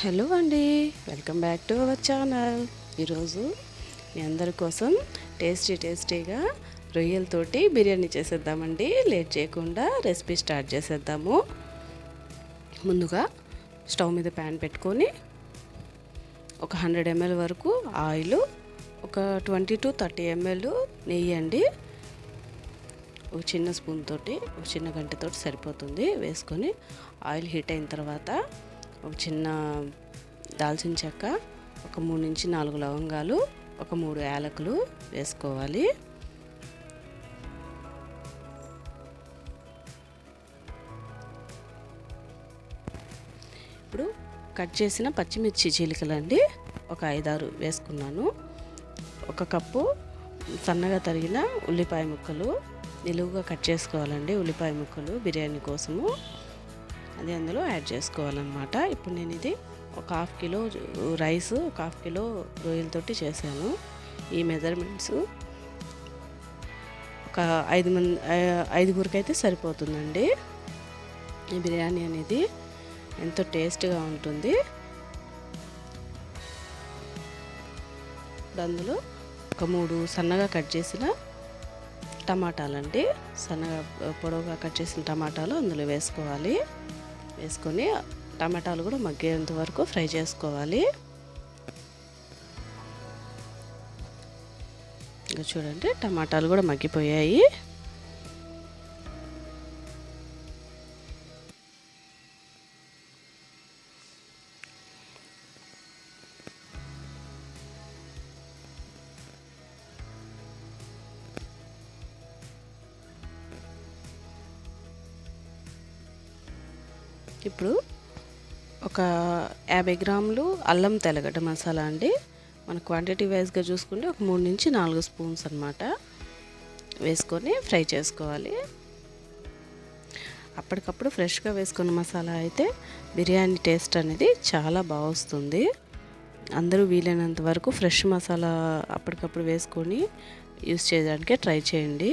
Hello అండి welcome back to our channel. ఈరోజు మీ అందరి కోసం టేస్టీ టేస్టీగా రొయ్యలతోటి బిర్యానీ చేసేద్దామండి. లేట్ చేయకుండా రెసిపీ స్టార్ట్ చేసేద్దాము. ముందుగా స్టవ్ మీద ప్యాన్ పెట్టుకొని ఒక హండ్రెడ్ ఎంఎల్ వరకు ఆయిల్ ఒక ట్వంటీ టు థర్టీ ఎంఎల్ నెయ్యి అండి. ఒక చిన్న స్పూన్ తోటి ఒక చిన్న గంటతోటి సరిపోతుంది. వేసుకొని ఆయిల్ హీట్ అయిన తర్వాత ఒక చిన్న దాల్చిన చెక్క ఒక మూడు నుంచి నాలుగు లవంగాలు ఒక మూడు యాలకులు వేసుకోవాలి. ఇప్పుడు కట్ చేసిన పచ్చిమిర్చి చీలికలండి ఒక ఐదారు వేసుకున్నాను. ఒక కప్పు సన్నగా తరిగిన ఉల్లిపాయ ముక్కలు నిలువుగా కట్ చేసుకోవాలండి ఉల్లిపాయ ముక్కలు బిర్యానీ కోసము. అది అందులో యాడ్ చేసుకోవాలన్నమాట. ఇప్పుడు నేను ఇది ఒక హాఫ్ కిలో రైస్ ఒక హాఫ్ కిలో రొయ్యలతోటి చేశాను. ఈ మెజర్మెంట్స్ ఒక ఐదు మంది ఐదుగురికి అయితే సరిపోతుందండి. ఈ బిర్యానీ అనేది ఎంతో టేస్ట్గా ఉంటుంది. ఇప్పుడు అందులో ఒక మూడు సన్నగా కట్ చేసిన టమాటాలండి. సన్నగా పొడవుగా కట్ చేసిన టమాటాలు అందులో వేసుకోవాలి. వేసుకొని టమాటాలు కూడా మగ్గేంత వరకు ఫ్రై చేసుకోవాలి. ఇంకా చూడండి టమాటాలు కూడా మగ్గిపోయాయి. ఇప్పుడు ఒక యాభై గ్రాములు అల్లం తెల్లగడ్డ మసాలా అండి. మన క్వాంటిటీ వైజ్గా చూసుకుంటే ఒక మూడు నుంచి నాలుగు స్పూన్స్ అనమాట వేసుకొని ఫ్రై చేసుకోవాలి. అప్పటికప్పుడు ఫ్రెష్గా వేసుకున్న మసాలా అయితే బిర్యానీ టేస్ట్ అనేది చాలా బాగా వస్తుంది. అందరూ వీలైనంత వరకు ఫ్రెష్ మసాలా అప్పటికప్పుడు వేసుకొని యూస్ చేయడానికి ట్రై చేయండి.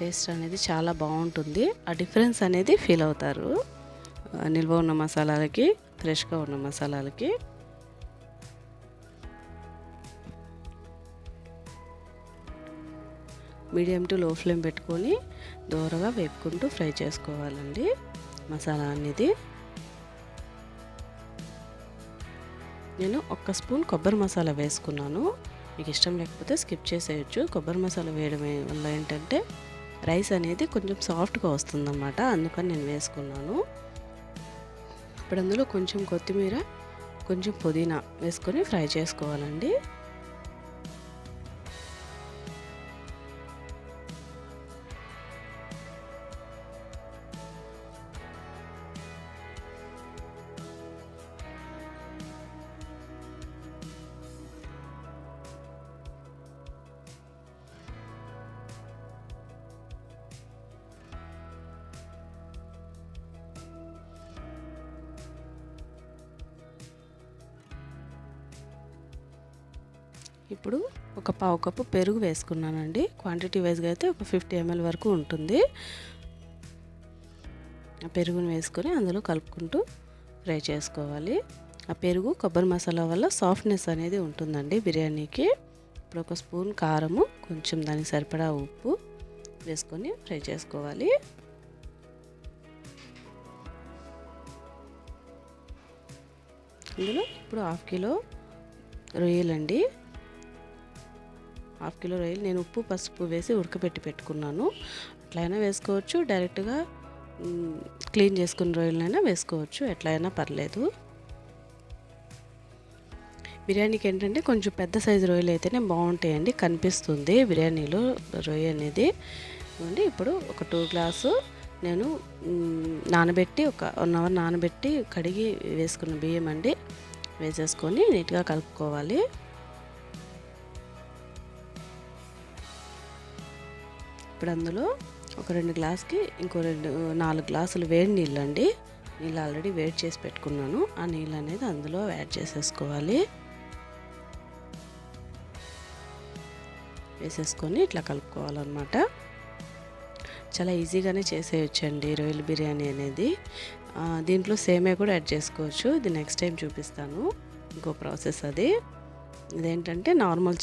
టేస్ట్ అనేది చాలా బాగుంటుంది. ఆ డిఫరెన్స్ అనేది ఫీల్ అవుతారు. నిల్వ ఉన్న మసాలాలకి ఫ్రెష్గా ఉన్న మసాలాలకి. మీడియం టు లో ఫ్లేమ్ పెట్టుకొని దూరగా వేపుకుంటూ ఫ్రై చేసుకోవాలండి మసాలా అనేది. నేను ఒక్క స్పూన్ కొబ్బరి మసాలా వేసుకున్నాను. మీకు ఇష్టం లేకపోతే స్కిప్ చేసేయచ్చు. కొబ్బరి మసాలా వేయడం వల్ల ఏంటంటే రైస్ అనేది కొంచెం సాఫ్ట్గా వస్తుందన్నమాట. అందుకని నేను వేసుకున్నాను. ఇప్పుడు అందులో కొంచెం కొత్తిమీర కొంచెం పుదీనా వేసుకొని ఫ్రై చేసుకోవాలండి. ఇప్పుడు ఒక పావు కప్పు పెరుగు వేసుకున్నానండి. క్వాంటిటీ వైజ్గా అయితే ఒక ఫిఫ్టీ ఎంఎల్ వరకు ఉంటుంది. ఆ పెరుగును వేసుకొని అందులో కలుపుకుంటూ ఫ్రై చేసుకోవాలి. ఆ పెరుగు కొబ్బరి మసాలా వల్ల సాఫ్ట్నెస్ అనేది ఉంటుందండి బిర్యానీకి. ఇప్పుడు ఒక స్పూన్ కారము కొంచెం దానికి సరిపడా ఉప్పు వేసుకొని ఫ్రై చేసుకోవాలి. ఇందులో ఇప్పుడు హాఫ్ కిలో రొయ్యలండి. హాఫ్ కిలో రొయ్యలు. నేను ఉప్పు పసుపు వేసి ఉడకబెట్టి పెట్టుకున్నాను. అట్లయినా వేసుకోవచ్చు. డైరెక్ట్గా క్లీన్ చేసుకున్న రొయ్యలైనా వేసుకోవచ్చు. ఎట్లయినా పర్లేదు. బిర్యానీకి ఏంటంటే కొంచెం పెద్ద సైజు రొయ్యలు అయితేనే బాగుంటాయండి. కనిపిస్తుంది బిర్యానీలో రొయ్య అనేది. ఇవ్వండి ఇప్పుడు ఒక టూ గ్లాసు నేను నానబెట్టి ఒక వన్ అవర్ నానబెట్టి కడిగి వేసుకున్న బియ్యం అండి. వేసేసుకొని నీట్గా కలుపుకోవాలి. ఇప్పుడు అందులో ఒక రెండు గ్లాస్కి ఇంకో రెండు నాలుగు గ్లాసులు వేడి నీళ్ళు అండి. నీళ్ళు ఆల్రెడీ వేడి చేసి పెట్టుకున్నాను. ఆ నీళ్ళు అనేది అందులో యాడ్ చేసేసుకోవాలి. వేసేసుకొని ఇట్లా కలుపుకోవాలన్నమాట. చాలా ఈజీగానే చేసేయచ్చండి రొయ్యల బిర్యానీ అనేది. దీంట్లో సేమే కూడా యాడ్ చేసుకోవచ్చు. ఇది నెక్స్ట్ టైం చూపిస్తాను. ఇంకో ప్రాసెస్ అది. ఇదేంటంటే నార్మల్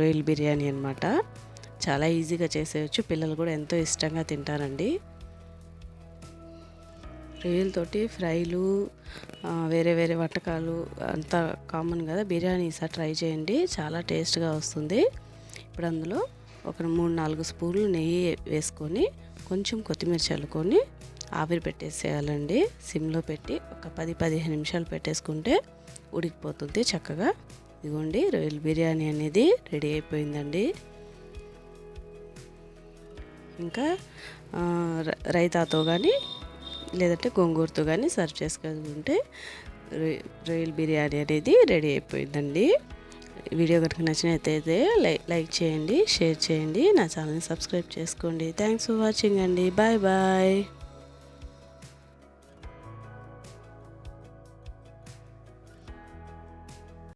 రొయ్యల బిర్యానీ అనమాట చాలా ఈజీగా చేసేయచ్చు. పిల్లలు కూడా ఎంతో ఇష్టంగా తింటారండి. రొయ్యలతోటి ఫ్రైలు వేరే వేరే వంటకాలు అంతా కామన్ కదా. బిర్యానీ ఈసారి ట్రై చేయండి. చాలా టేస్ట్గా వస్తుంది. ఇప్పుడు అందులో ఒక మూడు నాలుగు స్పూన్లు నెయ్యి వేసుకొని కొంచెం కొత్తిమీర చల్లుకొని ఆవిరి పెట్టేసేయాలండి. సిమ్లో పెట్టి ఒక పది పదిహేను నిమిషాలు పెట్టేసుకుంటే ఉడికిపోతుంది చక్కగా. ఇదిగోండి రొయ్యల బిర్యానీ అనేది రెడీ అయిపోయిందండి. ఇంకా రైతాతో కానీ లేదంటే గోంగూరతో కానీ సర్వ్ చేసుకుంటే రొయ్య- రొయ్యల బిర్యానీ అనేది రెడీ అయిపోయిందండి. వీడియో కనుక నచ్చినట్లయితే లైక్ లైక్ చేయండి షేర్ చేయండి నా ఛానల్ని సబ్స్క్రైబ్ చేసుకోండి. థ్యాంక్స్ ఫర్ వాచింగ్ అండి. Bye bye.